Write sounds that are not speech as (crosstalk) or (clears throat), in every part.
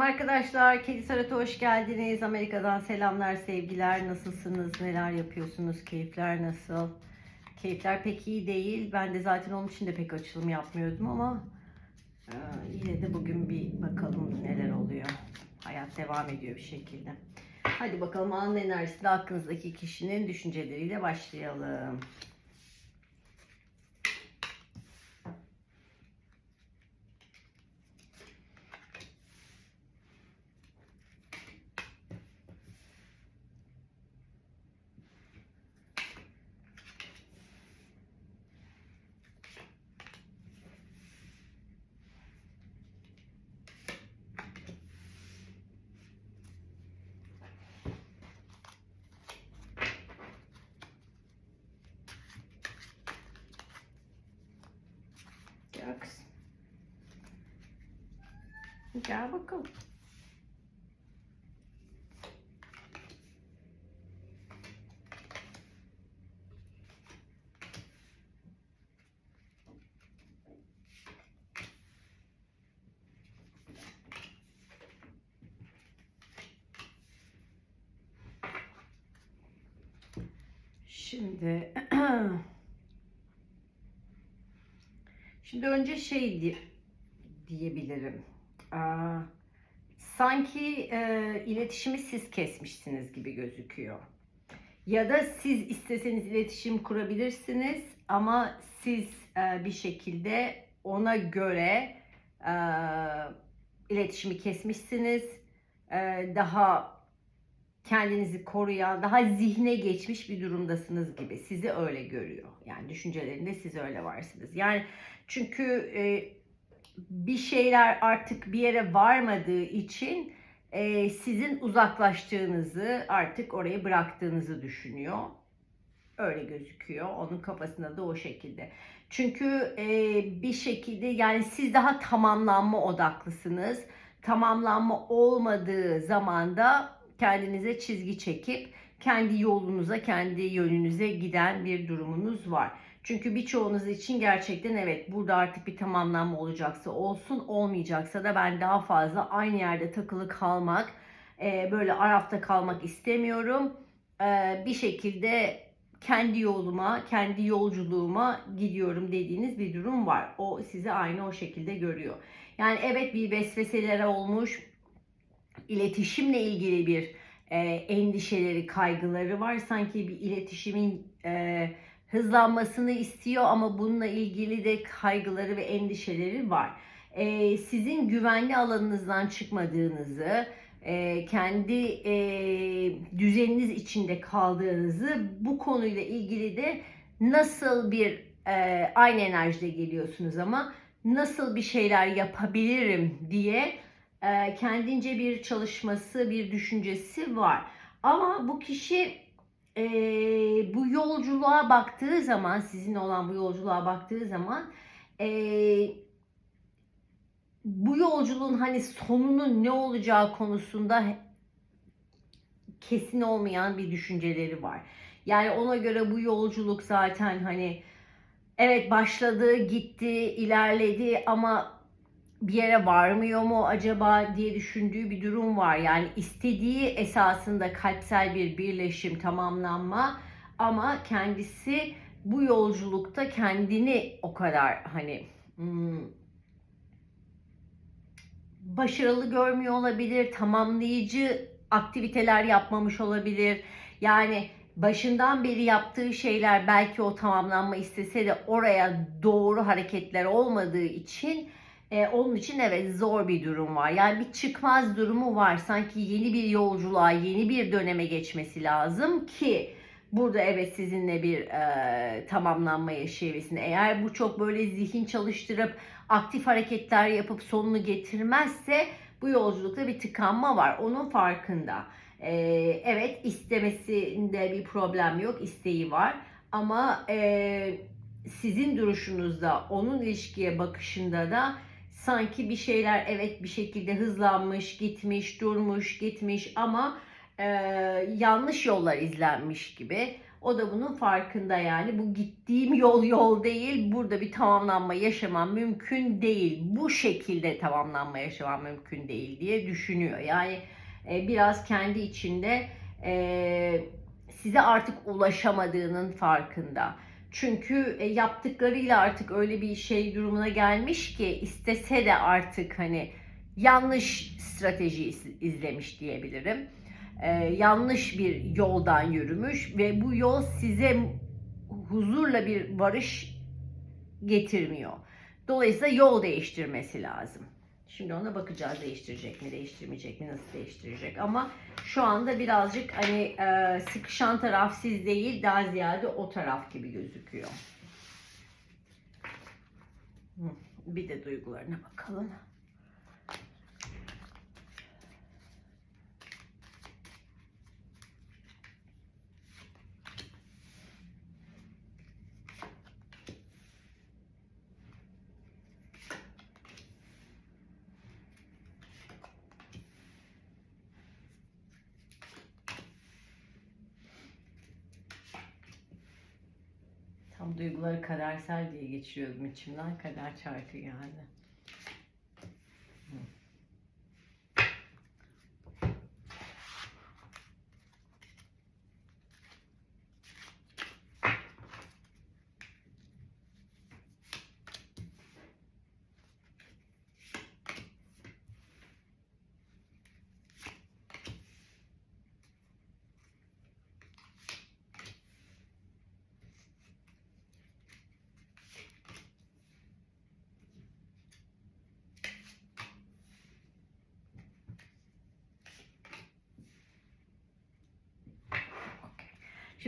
Arkadaşlar Kedi Sarat'a hoş geldiniz. Amerika'dan selamlar, sevgiler. Nasılsınız? Neler yapıyorsunuz? Keyifler nasıl? Keyifler pek iyi değil. Ben de zaten onun için de pek açılım yapmıyordum ama e, yine de bugün bir bakalım neler oluyor. Hayat devam ediyor bir şekilde. Hadi bakalım anın enerjisiyle aklınızdaki kişinin düşünceleriyle başlayalım. Gel kızım. Gel bakalım. Şimdi (clears throat) Şimdi önce şey di- diyebilirim. Sanki e, iletişimi siz kesmişsiniz gibi gözüküyor. Ya da siz isteseniz iletişim kurabilirsiniz ama siz e, bir şekilde ona göre e, iletişimi kesmişsiniz. E, daha kendinizi koruyan, daha zihne geçmiş bir durumdasınız gibi. Sizi öyle görüyor. Yani düşüncelerinde siz öyle varsınız. Yani çünkü e, bir şeyler artık bir yere varmadığı için e, sizin uzaklaştığınızı, artık orayı bıraktığınızı düşünüyor. Öyle gözüküyor. Onun kafasında da o şekilde. Çünkü e, bir şekilde yani siz daha tamamlanma odaklısınız. Tamamlanma olmadığı zamanda kendinize çizgi çekip kendi yolunuza, kendi yönünüze giden bir durumunuz var. Çünkü birçoğunuz için gerçekten evet burada artık bir tamamlanma olacaksa olsun olmayacaksa da ben daha fazla aynı yerde takılı kalmak, e, böyle arafta kalmak istemiyorum. E, bir şekilde kendi yoluma, kendi yolculuğuma gidiyorum dediğiniz bir durum var. O sizi aynı o şekilde görüyor. Yani evet bir vesveseler olmuş, iletişimle ilgili bir e, endişeleri, kaygıları var. Sanki bir iletişimin e, hızlanmasını istiyor ama bununla ilgili de kaygıları ve endişeleri var. E, sizin güvenli alanınızdan çıkmadığınızı, e, kendi e, düzeniniz içinde kaldığınızı, bu konuyla ilgili de nasıl bir e, aynı enerjide geliyorsunuz ama nasıl bir şeyler yapabilirim diye e, kendince bir çalışması, bir düşüncesi var. Ama bu kişi e, bu yolculuğa baktığı zaman, sizin olan bu yolculuğa baktığı zaman e, bu yolculuğun hani sonunun ne olacağı konusunda kesin olmayan bir düşünceleri var. Yani ona göre bu yolculuk zaten hani evet başladı, gitti, ilerledi ama bir yere varmıyor mu acaba diye düşündüğü bir durum var. Yani istediği esasında kalpsel bir birleşim, tamamlanma ama kendisi bu yolculukta kendini o kadar hani hmm, başarılı görmüyor olabilir, tamamlayıcı aktiviteler yapmamış olabilir. Yani başından beri yaptığı şeyler belki o tamamlanma istese de oraya doğru hareketler olmadığı için e, onun için evet zor bir durum var. Yani bir çıkmaz durumu var. Sanki yeni bir yolculuğa, yeni bir döneme geçmesi lazım ki burada evet sizinle bir e, tamamlanma yaşayabilsin. Eğer bu çok böyle zihin çalıştırıp aktif hareketler yapıp sonunu getirmezse bu yolculukta bir tıkanma var. Onun farkında. E, evet istemesinde bir problem yok. isteği var. Ama e, sizin duruşunuzda, onun ilişkiye bakışında da sanki bir şeyler evet bir şekilde hızlanmış, gitmiş, durmuş, gitmiş ama e, yanlış yollar izlenmiş gibi. O da bunun farkında yani. Bu gittiğim yol yol değil. Burada bir tamamlanma yaşamam mümkün değil. Bu şekilde tamamlanma yaşamam mümkün değil diye düşünüyor. Yani e, biraz kendi içinde e, size artık ulaşamadığının farkında. Çünkü e, yaptıklarıyla artık öyle bir şey durumuna gelmiş ki istese de artık hani yanlış strateji iz- izlemiş diyebilirim. E, yanlış bir yoldan yürümüş ve bu yol size huzurla bir varış getirmiyor. Dolayısıyla yol değiştirmesi lazım. Şimdi ona bakacağız değiştirecek mi, değiştirmeyecek mi, nasıl değiştirecek. Ama şu anda birazcık hani e, sıkışan taraf siz değil, daha ziyade o taraf gibi gözüküyor. Bir de duygularına bakalım. Tam duyguları kadersel diye geçiriyordum içimden. Kader çarkı geldi. Hı.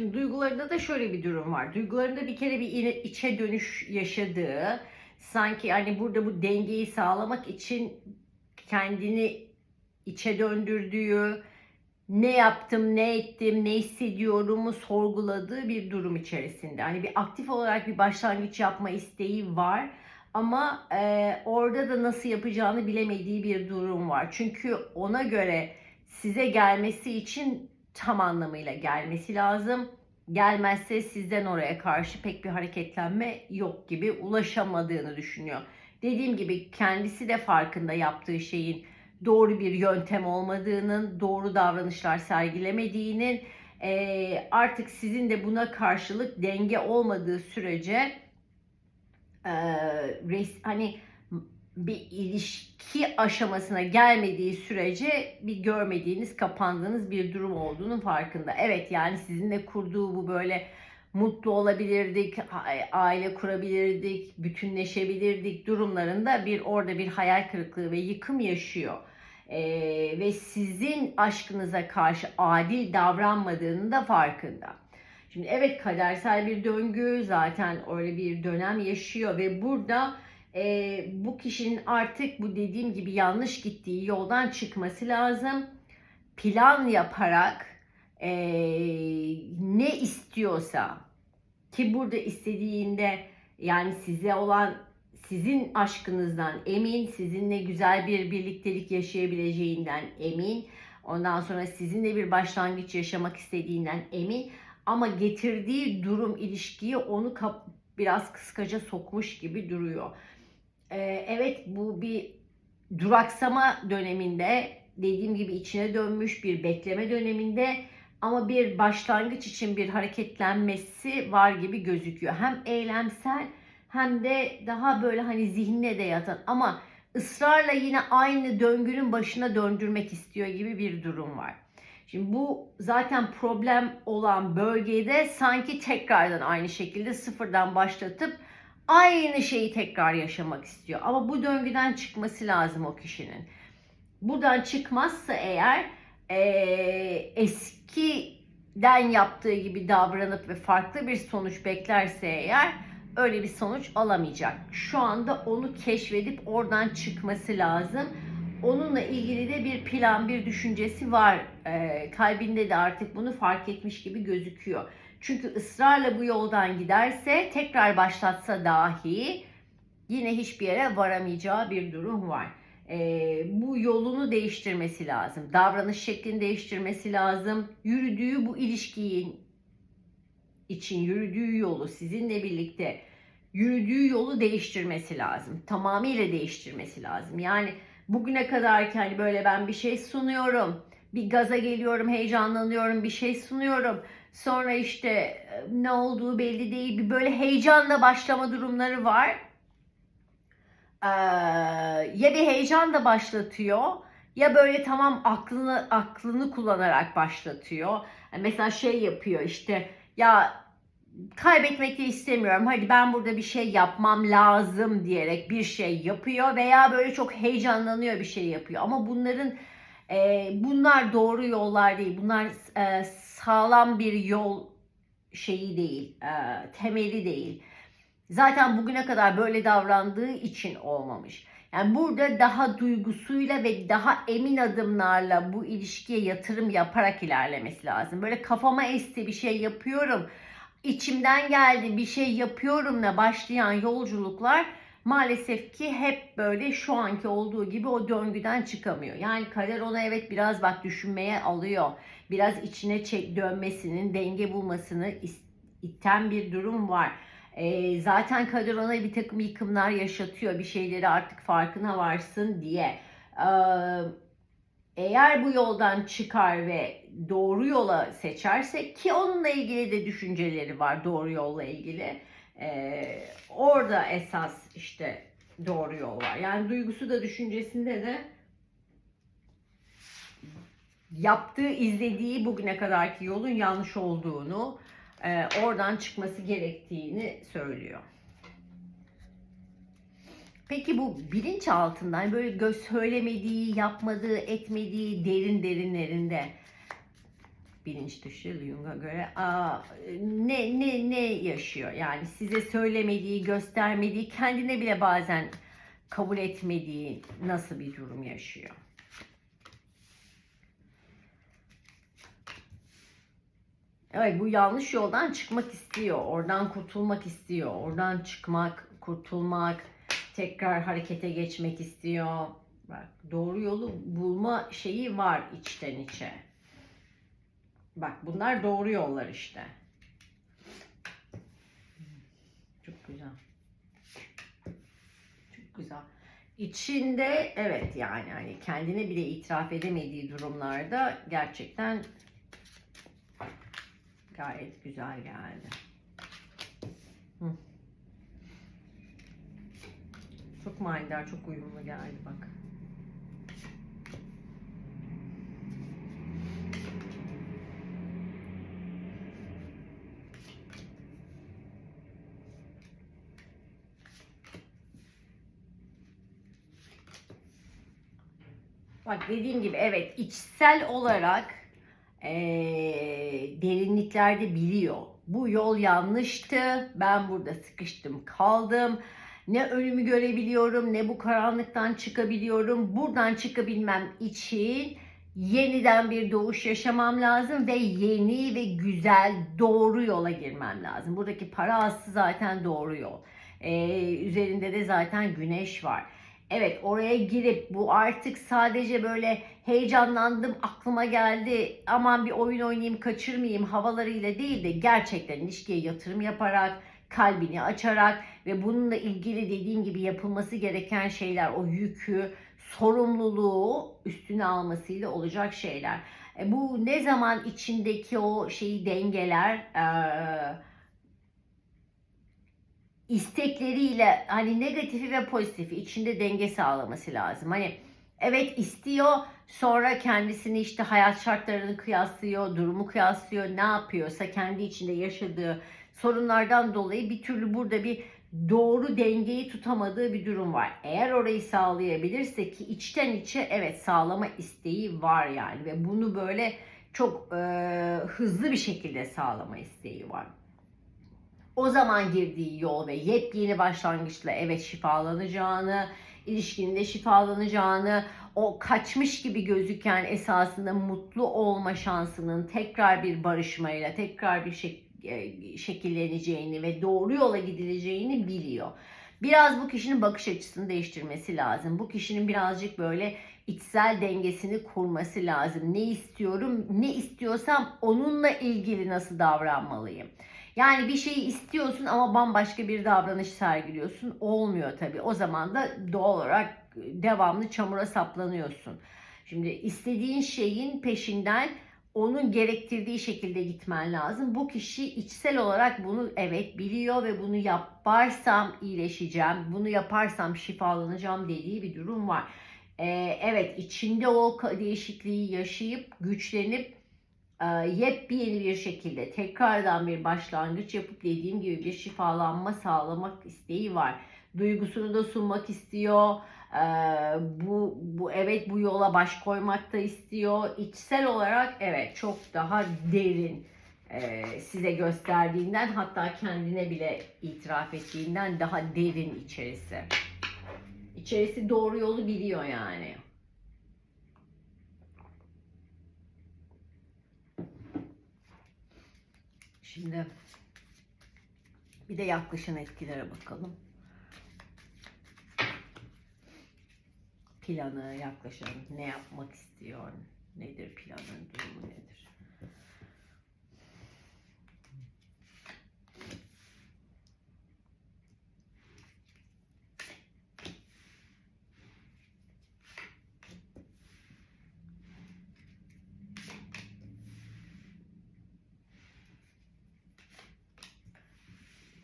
Şimdi duygularında da şöyle bir durum var. Duygularında bir kere bir içe dönüş yaşadığı, sanki hani burada bu dengeyi sağlamak için kendini içe döndürdüğü, ne yaptım, ne ettim, ne hissediyorumu sorguladığı bir durum içerisinde. Hani bir aktif olarak bir başlangıç yapma isteği var. Ama e, orada da nasıl yapacağını bilemediği bir durum var. Çünkü ona göre size gelmesi için tam anlamıyla gelmesi lazım. Gelmezse sizden oraya karşı pek bir hareketlenme yok gibi ulaşamadığını düşünüyor. Dediğim gibi kendisi de farkında yaptığı şeyin doğru bir yöntem olmadığının, doğru davranışlar sergilemediğinin, eee, artık sizin de buna karşılık denge olmadığı sürece eee, res- hani bir ilişki aşamasına gelmediği sürece bir görmediğiniz, kapandığınız bir durum olduğunun farkında. Evet yani sizinle kurduğu bu böyle mutlu olabilirdik, a- aile kurabilirdik, bütünleşebilirdik durumlarında bir orada bir hayal kırıklığı ve yıkım yaşıyor. Ee, ve sizin aşkınıza karşı adil davranmadığının da farkında. Şimdi evet kadersel bir döngü zaten öyle bir dönem yaşıyor ve burada e, bu kişinin artık bu dediğim gibi yanlış gittiği yoldan çıkması lazım. Plan yaparak e, ne istiyorsa ki burada istediğinde yani size olan sizin aşkınızdan emin, sizinle güzel bir birliktelik yaşayabileceğinden emin. Ondan sonra sizinle bir başlangıç yaşamak istediğinden emin. Ama getirdiği durum ilişkiyi onu biraz kıskaca sokmuş gibi duruyor. Ee, evet bu bir duraksama döneminde dediğim gibi içine dönmüş bir bekleme döneminde ama bir başlangıç için bir hareketlenmesi var gibi gözüküyor. Hem eylemsel hem de daha böyle hani zihnine de yatan ama ısrarla yine aynı döngünün başına döndürmek istiyor gibi bir durum var. Şimdi bu zaten problem olan bölgede sanki tekrardan aynı şekilde sıfırdan başlatıp aynı şeyi tekrar yaşamak istiyor. Ama bu döngüden çıkması lazım o kişinin. Buradan çıkmazsa eğer eee, eskiden yaptığı gibi davranıp ve farklı bir sonuç beklerse eğer öyle bir sonuç alamayacak. Şu anda onu keşfedip oradan çıkması lazım. Onunla ilgili de bir plan, bir düşüncesi var. Eee, kalbinde de artık bunu fark etmiş gibi gözüküyor. Çünkü ısrarla bu yoldan giderse tekrar başlatsa dahi yine hiçbir yere varamayacağı bir durum var. Ee, bu yolunu değiştirmesi lazım. Davranış şeklini değiştirmesi lazım. Yürüdüğü bu ilişkiyi için yürüdüğü yolu sizinle birlikte yürüdüğü yolu değiştirmesi lazım. Tamamıyla değiştirmesi lazım. Yani bugüne kadar ki hani böyle ben bir şey sunuyorum. Bir gaza geliyorum, heyecanlanıyorum, bir şey sunuyorum. Sonra işte e, ne olduğu belli değil. Bir böyle heyecanla başlama durumları var. Ee, ya bir heyecan da başlatıyor ya böyle tamam aklını aklını kullanarak başlatıyor. Yani mesela şey yapıyor işte ya kaybetmek de istemiyorum. Hadi ben burada bir şey yapmam lazım diyerek bir şey yapıyor veya böyle çok heyecanlanıyor bir şey yapıyor. Ama bunların e, bunlar doğru yollar değil. Bunlar e, sağlam bir yol şeyi değil, e, temeli değil. Zaten bugüne kadar böyle davrandığı için olmamış. Yani burada daha duygusuyla ve daha emin adımlarla bu ilişkiye yatırım yaparak ilerlemesi lazım. Böyle kafama esti bir şey yapıyorum, içimden geldi bir şey yapıyorumla başlayan yolculuklar maalesef ki hep böyle şu anki olduğu gibi o döngüden çıkamıyor. Yani kader ona evet biraz bak düşünmeye alıyor. Biraz içine çek dönmesinin, denge bulmasını iten bir durum var. Ee, zaten kader ona bir takım yıkımlar yaşatıyor. Bir şeyleri artık farkına varsın diye. Ee, eğer bu yoldan çıkar ve doğru yola seçerse ki onunla ilgili de düşünceleri var doğru yolla ilgili. Ee, orada esas işte doğru yol var. Yani duygusu da düşüncesinde de yaptığı, izlediği bugüne kadarki yolun yanlış olduğunu, e, oradan çıkması gerektiğini söylüyor. Peki bu bilinç altından böyle göz söylemediği, yapmadığı, etmediği derin derinlerinde bilinç dışı Jung'a göre aa, ne ne ne yaşıyor? Yani size söylemediği, göstermediği, kendine bile bazen kabul etmediği nasıl bir durum yaşıyor? Evet bu yanlış yoldan çıkmak istiyor. Oradan kurtulmak istiyor. Oradan çıkmak, kurtulmak, tekrar harekete geçmek istiyor. Bak doğru yolu bulma şeyi var içten içe. Bak bunlar doğru yollar işte. Çok güzel. Çok güzel. İçinde evet yani hani kendine bile itiraf edemediği durumlarda gerçekten gayet güzel geldi. Hı. Çok manidar, çok uyumlu geldi bak. Bak dediğim gibi evet içsel olarak eee, derinliklerde biliyor. Bu yol yanlıştı. Ben burada sıkıştım, kaldım. Ne önümü görebiliyorum, ne bu karanlıktan çıkabiliyorum. Buradan çıkabilmem için yeniden bir doğuş yaşamam lazım ve yeni ve güzel doğru yola girmem lazım. Buradaki para aslı zaten doğru yol. Ee, üzerinde de zaten güneş var. Evet oraya girip bu artık sadece böyle heyecanlandım aklıma geldi aman bir oyun oynayayım kaçırmayayım havalarıyla değil de gerçekten ilişkiye yatırım yaparak kalbini açarak ve bununla ilgili dediğim gibi yapılması gereken şeyler o yükü sorumluluğu üstüne almasıyla olacak şeyler. E, bu ne zaman içindeki o şeyi dengeler eee istekleriyle hani negatifi ve pozitifi içinde denge sağlaması lazım. Hani evet istiyor sonra kendisini işte hayat şartlarını kıyaslıyor, durumu kıyaslıyor, ne yapıyorsa kendi içinde yaşadığı sorunlardan dolayı bir türlü burada bir doğru dengeyi tutamadığı bir durum var. Eğer orayı sağlayabilirse ki içten içe evet sağlama isteği var yani ve bunu böyle çok e, hızlı bir şekilde sağlama isteği var o zaman girdiği yol ve yepyeni başlangıçla evet şifalanacağını, ilişkinde şifalanacağını, o kaçmış gibi gözüken esasında mutlu olma şansının tekrar bir barışmayla, tekrar bir şek e, şekilleneceğini ve doğru yola gidileceğini biliyor. Biraz bu kişinin bakış açısını değiştirmesi lazım. Bu kişinin birazcık böyle içsel dengesini kurması lazım. Ne istiyorum, ne istiyorsam onunla ilgili nasıl davranmalıyım? Yani bir şeyi istiyorsun ama bambaşka bir davranış sergiliyorsun. Olmuyor tabii. O zaman da doğal olarak devamlı çamura saplanıyorsun. Şimdi istediğin şeyin peşinden onun gerektirdiği şekilde gitmen lazım. Bu kişi içsel olarak bunu evet biliyor ve bunu yaparsam iyileşeceğim, bunu yaparsam şifalanacağım dediği bir durum var. Ee, evet içinde o değişikliği yaşayıp güçlenip yepyeni bir şekilde tekrardan bir başlangıç yapıp dediğim gibi bir şifalanma sağlamak isteği var. Duygusunu da sunmak istiyor. Ee, bu, bu evet bu yola baş koymak da istiyor. İçsel olarak evet çok daha derin e, size gösterdiğinden hatta kendine bile itiraf ettiğinden daha derin içerisi. İçerisi doğru yolu biliyor yani. Şimdi bir de yaklaşan etkilere bakalım. Planı, yaklaşan, ne yapmak istiyor, nedir planın durumu nedir?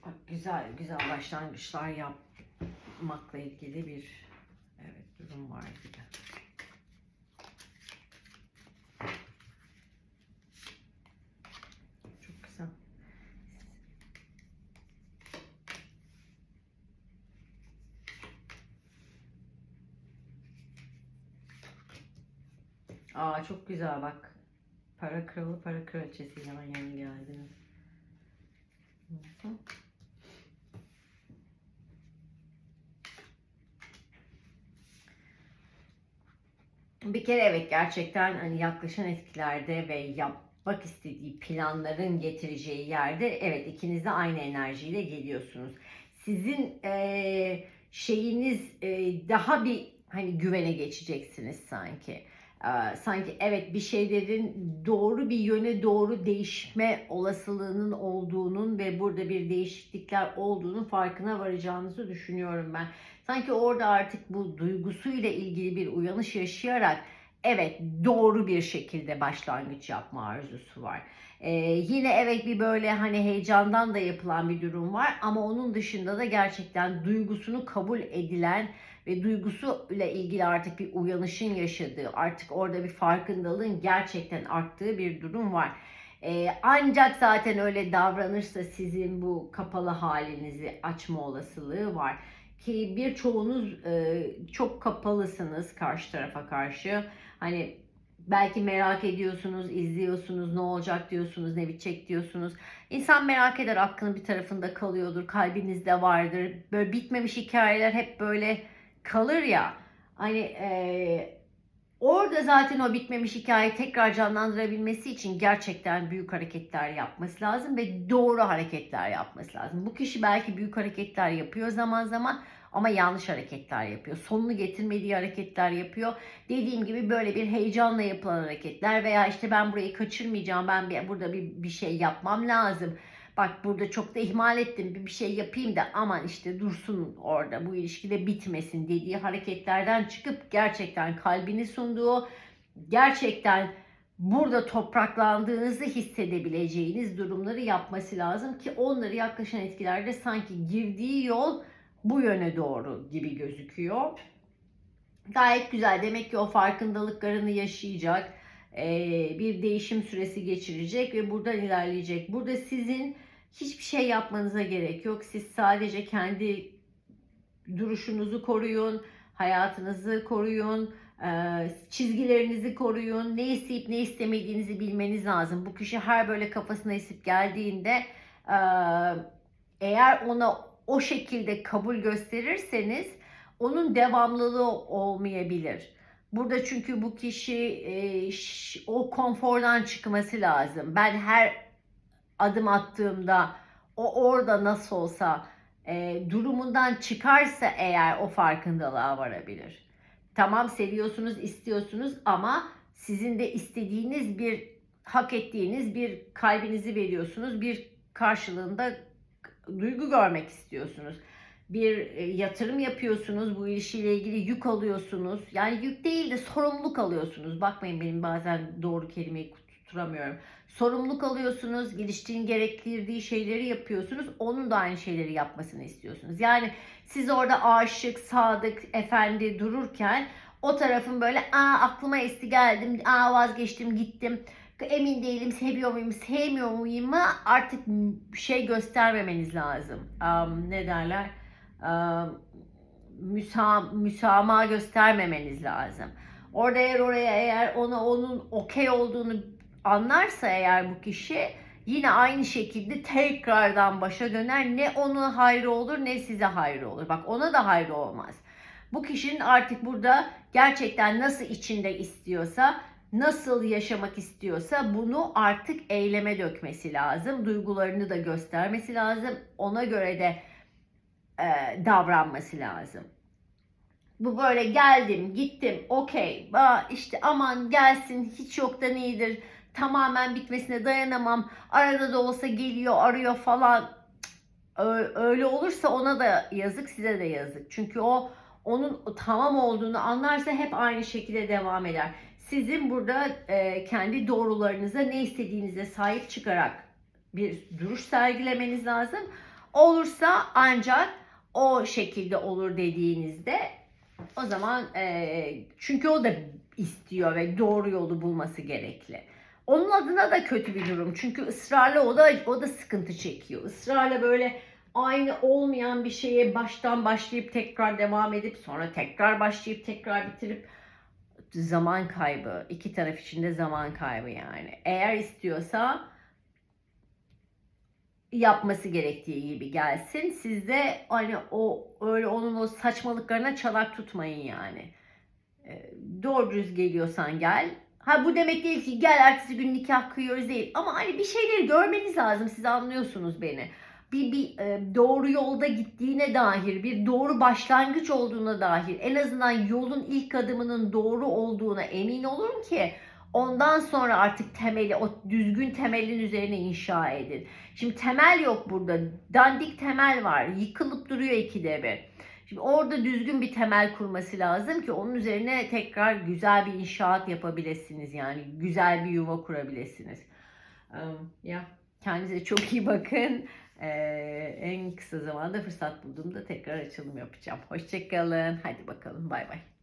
Bak güzel güzel başlangıçlar yapmakla ilgili bir evet durum var gibi. Çok güzel. Aa çok güzel bak. Para kralı para kraliçesiyle yan yana geldiniz. Hı kere evet gerçekten hani yaklaşan etkilerde ve yapmak istediği planların getireceği yerde evet ikiniz de aynı enerjiyle geliyorsunuz. Sizin eee, şeyiniz eee, daha bir hani güvene geçeceksiniz sanki. Eee, sanki evet bir şeylerin doğru bir yöne doğru değişme olasılığının olduğunun ve burada bir değişiklikler olduğunun farkına varacağınızı düşünüyorum ben. Sanki orada artık bu duygusuyla ilgili bir uyanış yaşayarak evet doğru bir şekilde başlangıç yapma arzusu var. Ee, yine evet bir böyle hani heyecandan da yapılan bir durum var ama onun dışında da gerçekten duygusunu kabul edilen ve duygusuyla ilgili artık bir uyanışın yaşadığı, artık orada bir farkındalığın gerçekten arttığı bir durum var. Ee, ancak zaten öyle davranırsa sizin bu kapalı halinizi açma olasılığı var ki birçoğunuz e, çok kapalısınız karşı tarafa karşı. Hani belki merak ediyorsunuz, izliyorsunuz, ne olacak diyorsunuz, ne bitecek diyorsunuz. İnsan merak eder, aklının bir tarafında kalıyordur, kalbinizde vardır. Böyle bitmemiş hikayeler hep böyle kalır ya. Hani e, orada zaten o bitmemiş hikayeyi tekrar canlandırabilmesi için gerçekten büyük hareketler yapması lazım ve doğru hareketler yapması lazım. Bu kişi belki büyük hareketler yapıyor zaman zaman ama yanlış hareketler yapıyor. Sonunu getirmediği hareketler yapıyor. Dediğim gibi böyle bir heyecanla yapılan hareketler veya işte ben burayı kaçırmayacağım. Ben bir, burada bir, bir şey yapmam lazım. Bak burada çok da ihmal ettim. Bir, bir şey yapayım da aman işte dursun orada. Bu ilişkide bitmesin dediği hareketlerden çıkıp gerçekten kalbini sunduğu, gerçekten burada topraklandığınızı hissedebileceğiniz durumları yapması lazım ki onları yaklaşan etkilerde sanki girdiği yol bu yöne doğru gibi gözüküyor. Gayet güzel. Demek ki o farkındalıklarını yaşayacak. Ee, bir değişim süresi geçirecek ve buradan ilerleyecek. Burada sizin hiçbir şey yapmanıza gerek yok. Siz sadece kendi duruşunuzu koruyun, hayatınızı koruyun, e, çizgilerinizi koruyun. Ne isteyip ne istemediğinizi bilmeniz lazım. Bu kişi her böyle kafasına esip geldiğinde e, eğer ona o şekilde kabul gösterirseniz onun devamlılığı olmayabilir. Burada çünkü bu kişi e, ş- o konfordan çıkması lazım. Ben her adım attığımda o orada nasıl olsa e, durumundan çıkarsa eğer o farkındalığa varabilir. Tamam seviyorsunuz, istiyorsunuz ama sizin de istediğiniz bir hak ettiğiniz bir kalbinizi veriyorsunuz, bir karşılığında duygu görmek istiyorsunuz. Bir e, yatırım yapıyorsunuz, bu ilişkiyle ilgili yük alıyorsunuz. Yani yük değil de sorumluluk alıyorsunuz. Bakmayın benim bazen doğru kelimeyi tutturamıyorum. Sorumluluk alıyorsunuz, ilişkinin gerektirdiği şeyleri yapıyorsunuz. Onun da aynı şeyleri yapmasını istiyorsunuz. Yani siz orada aşık, sadık, efendi dururken o tarafın böyle aa aklıma esti geldim, aa vazgeçtim gittim emin değilim seviyor muyum sevmiyor muyum artık şey göstermemeniz lazım. Um, ne derler? Um, müsa müsamaha göstermemeniz lazım. Orada eğer oraya eğer ona onun okey olduğunu anlarsa eğer bu kişi yine aynı şekilde tekrardan başa döner. Ne ona hayrı olur ne size hayrı olur. Bak ona da hayrı olmaz. Bu kişinin artık burada gerçekten nasıl içinde istiyorsa nasıl yaşamak istiyorsa bunu artık eyleme dökmesi lazım. Duygularını da göstermesi lazım. Ona göre de e, davranması lazım. Bu böyle geldim, gittim, okey, işte aman gelsin, hiç yoktan iyidir, tamamen bitmesine dayanamam, arada da olsa geliyor, arıyor falan. Öyle olursa ona da yazık, size de yazık. Çünkü o onun tamam olduğunu anlarsa hep aynı şekilde devam eder sizin burada e, kendi doğrularınıza ne istediğinize sahip çıkarak bir duruş sergilemeniz lazım. Olursa ancak o şekilde olur dediğinizde o zaman e, çünkü o da istiyor ve doğru yolu bulması gerekli. Onun adına da kötü bir durum. Çünkü ısrarla o da o da sıkıntı çekiyor. Israrla böyle aynı olmayan bir şeye baştan başlayıp tekrar devam edip sonra tekrar başlayıp tekrar bitirip zaman kaybı. iki taraf için de zaman kaybı yani. Eğer istiyorsa yapması gerektiği gibi gelsin. Siz de hani o öyle onun o saçmalıklarına çalak tutmayın yani. E, doğru düz geliyorsan gel. Ha bu demek değil ki gel ertesi gün nikah kıyıyoruz değil. Ama hani bir şeyleri görmeniz lazım. Siz anlıyorsunuz beni bir, bir e, doğru yolda gittiğine dair, bir doğru başlangıç olduğuna dair, en azından yolun ilk adımının doğru olduğuna emin olun ki ondan sonra artık temeli, o düzgün temelin üzerine inşa edin. Şimdi temel yok burada. Dandik temel var. Yıkılıp duruyor ikide bir. Şimdi orada düzgün bir temel kurması lazım ki onun üzerine tekrar güzel bir inşaat yapabilirsiniz. Yani güzel bir yuva kurabilirsiniz. Um, ya kendinize çok iyi bakın. Ee, en kısa zamanda fırsat bulduğumda tekrar açılım yapacağım. Hoşçakalın. Hadi bakalım. Bay bay.